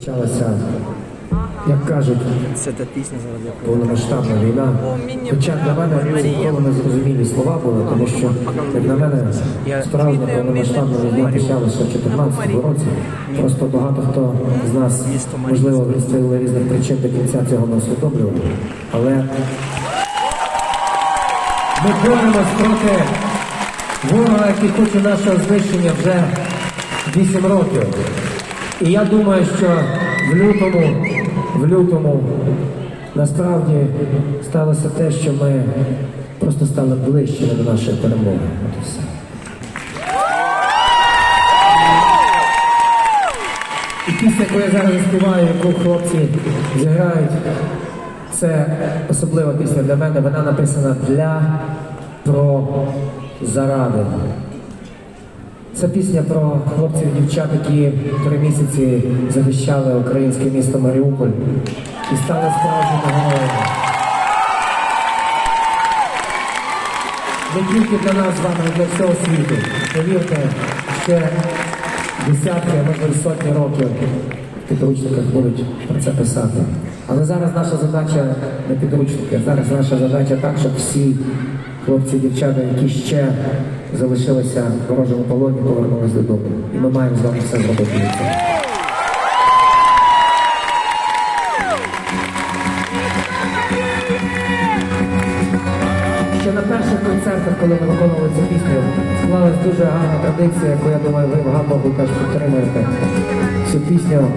Почалася, як кажуть, повномасштабна війна. Хоча для мене цілком незрозумілі слова були, тому що, як на мене, справжня повномасштабна війна почалася в 2014 році. Просто багато хто з нас, можливо, в різних причин до кінця цього не усвідомлював. Але ми боремось проти ворога, який хоче нашого знищення вже 8 років. І я думаю, що в лютому, в лютому насправді сталося те, що ми просто стали ближчими до нашої перемоги. От і все. І пісня, яку я зараз заспіваю, яку хлопці зіграють, це особлива пісня для мене. Вона написана для про заради. Це пісня про хлопців і дівчат, які три місяці захищали українське місто Маріуполь і стали справжніми героями. Не тільки для нас з вами, для всього світу. Повірте, ще десятки, а можливо сотні років в підручниках будуть про це писати. Але зараз наша задача не підручники, зараз наша задача так, щоб всі хлопці і дівчата, які ще залишилися в ворожому полоні, повернулися додому. І ми маємо з вами все зробити. Ще на перших концертах, коли ми виконували цю пісню, склалась дуже гарна традиція, яку я думаю, ви в Гамбургу теж підтримуєте. Цю пісню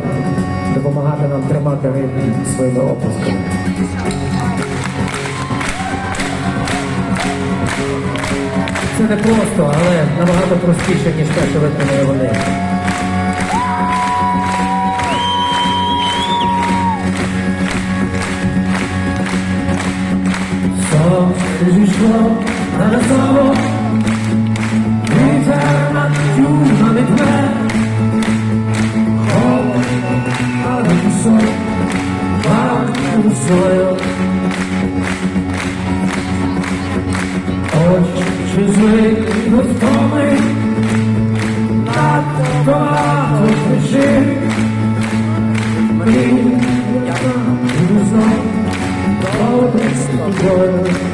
допомагати нам тримати ритм своїми оплесками. Це не просто, але набагато простіше, ніж те, що виконали вони. Сонце зійшло на весело, душі мені я знов добре з тобою.